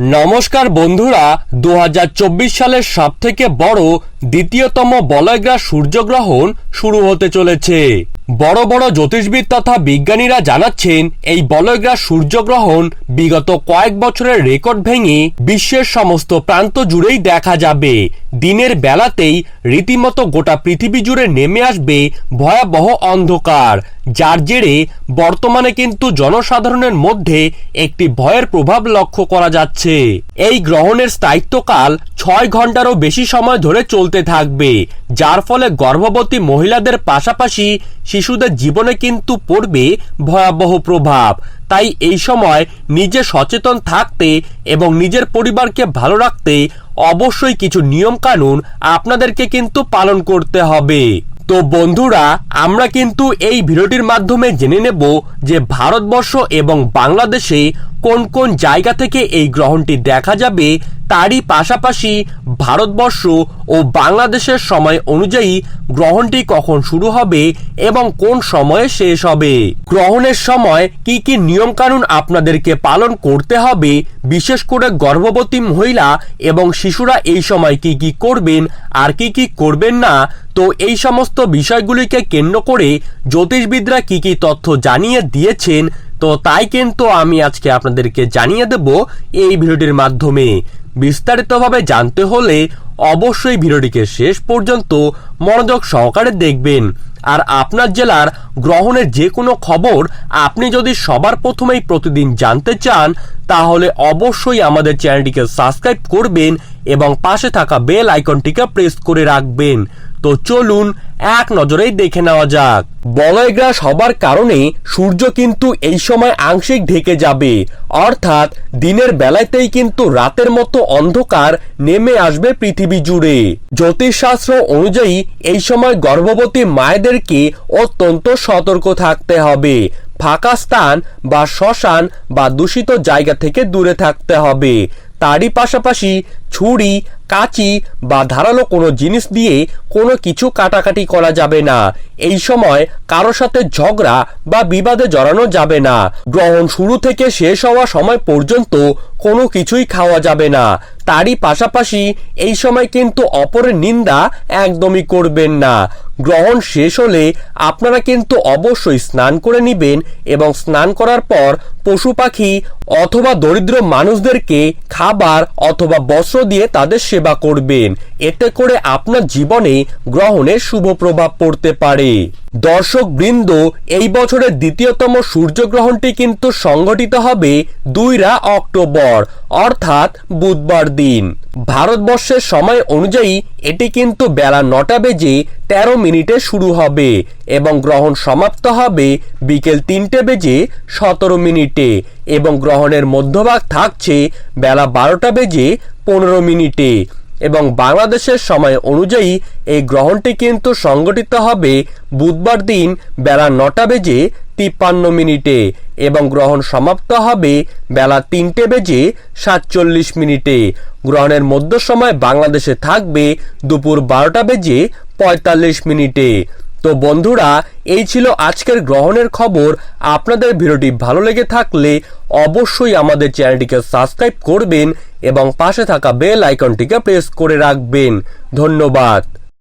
নমস্কার বন্ধুরা দু হাজার চব্বিশ সালের সব থেকে বড় দ্বিতীয়তম বলয়গ্রাস সূর্যগ্রহণ শুরু হতে চলেছে। বড় বড় জ্যোতিষবিদ তথা বিজ্ঞানীরা জানাচ্ছেন, এই বলয়গ্রাস সূর্যগ্রহণ বিগত কয়েক বছরের রেকর্ড ভেঙে বিশ্বের সমস্ত প্রান্ত জুড়েই দেখা যাবে। দিনের বেলাতেই রীতিমতো গোটা পৃথিবী জুড়ে নেমে আসবে ভয়াবহ অন্ধকার, যার জেরে বর্তমানে কিন্তু জনসাধারণের মধ্যে একটি ভয়ের প্রভাব লক্ষ্য করা যাচ্ছে। এই গ্রহণের স্থায়িত্বকাল ছয় ঘন্টারও বেশি সময় ধরে চলতে থাকবে, যার ফলে গর্ভবতী মহিলাদের পাশাপাশি শিশুদের জীবনে কিন্তু পড়বে ভয়াবহ প্রভাব। তাই এই সময় নিজে সচেতন থাকতে এবং নিজের পরিবারকে ভালো রাখতে অবশ্যই কিছু নিয়মকানুন আপনাদেরকে কিন্তু পালন করতে হবে। তো বন্ধুরা আমরা কিন্তু এই ভিডিওটির মাধ্যমে জেনে নেব যে ভারতবর্ষ এবং বাংলাদেশে কোন কোন জায়গা থেকে এই গ্রহণটি দেখা যাবে, তারই পাশাপাশি ভারতবর্ষ ও বাংলাদেশের সময় অনুযায়ী গ্রহণটি কখন শুরু হবে এবং কোন সময়ে শেষ হবে। গ্রহণের সময় কি কি নিয়মকানুন আপনাদেরকে পালন করতে হবে, বিশেষ করে গর্ভবতী মহিলা এবং শিশুরা এই সময় কি কি করবেন, আর কি কি করবেন না, তো এই সমস্ত বিষয়গুলিকে কেন্দ্র করে জ্যোতিষবিদরা কি কি তথ্য জানিয়ে দিয়েছেন, তো তাই কিন্তু আমি আজকে আপনাদেরকে জানিয়ে দেব এই ভিডিওটির মাধ্যমে। বিস্তারিতভাবে জানতে হলে অবশ্যই ভিডিওটিকে শেষ পর্যন্ত মনোযোগ সহকারে দেখবেন। আর আপনার জেলার গ্রহণের যে কোনো খবর আপনি যদি সবার প্রথমেই প্রতিদিন জানতে চান, তাহলে অবশ্যই আমাদের চ্যানেলটিকে সাবস্ক্রাইব করবেন এবং পাশে থাকা বেল আইকনটিকে প্রেস করে রাখবেন। তো চলুন, এক নজরেই দেখে নেওয়া যাক। বলয়গ্রাস হবার কারণে সূর্য কিন্তু এই সময় আংশিক ঢেকে যাবে। অর্থাৎ দিনের বেলাতেই কিন্তু রাতের মতো অন্ধকার নেমে আসবে পৃথিবী জুড়ে। জ্যোতিষশাস্ত্র অনুযায়ী এই সময় গর্ভবতী মায়েদেরকে অত্যন্ত সতর্ক থাকতে হবে। ফাঁকা স্থান বা শ্মশান বা দূষিত জায়গা থেকে দূরে থাকতে হবে। তারই পাশাপাশি ছুরি, কাঁচি বা ধারালো কোনো জিনিস দিয়ে কোনো কিছু কাটাকাটি করা যাবে না। এই সময় কারও সাথে ঝগড়া বা বিবাদে জড়ানো যাবে না। গ্রহণ শুরু থেকে শেষ হওয়া সময় পর্যন্ত কোনো কিছুই খাওয়া যাবে না। তারই পাশাপাশি এই সময় কিন্তু অপরের নিন্দা একদমই করবেন না। গ্রহণ শেষ হলে আপনারা কিন্তু অবশ্যই স্নান করে নিবেন এবং স্নান করার পর পশু পাখি অথবা দরিদ্র মানুষদেরকে খাবার অথবা বস্ত্র দিয়ে তাদের সেবা করবেন। এতে করে আপনার জীবনে গ্রহণের শুভ প্রভাব পড়তে পারে। দর্শক বৃন্দ, এই বছরের দ্বিতীয়তম সূর্যগ্রহণটি কিন্তু সংঘটিত হবে দুইরা অক্টোবর, অর্থাৎ বুধবার দিন। ভারতবর্ষের সময় অনুযায়ী এটি কিন্তু বেলা নটা বেজে তেরো মিনিটে শুরু হবে এবং গ্রহণ সমাপ্ত হবে বিকেল তিনটে বেজে সতেরো মিনিটে এবং গ্রহণের মধ্যভাগ থাকছে বেলা বারোটা বেজে পনেরো মিনিটে। এবং বাংলাদেশের সময় অনুযায়ী এই গ্রহণটি কিন্তু সংগঠিত হবে বুধবার দিন বেলা নটা বেজে তিপ্পান্ন মিনিটে এবং গ্রহণ সমাপ্ত হবে বেলা তিনটে বেজে সাতচল্লিশ মিনিটে। গ্রহণের মধ্য সময় বাংলাদেশে থাকবে দুপুর বারোটা বেজে পঁয়তাল্লিশ মিনিটে। তো বন্ধুরা, এই ছিল আজকের গ্রহণের খবর। আপনাদের ভিডিওটি ভালো লেগে থাকলে অবশ্যই আমাদের চ্যানেলটিকে সাবস্ক্রাইব করবেন এবং পাশে থাকা বেল আইকনটিকে প্রেস করে রাখবেন। ধন্যবাদ।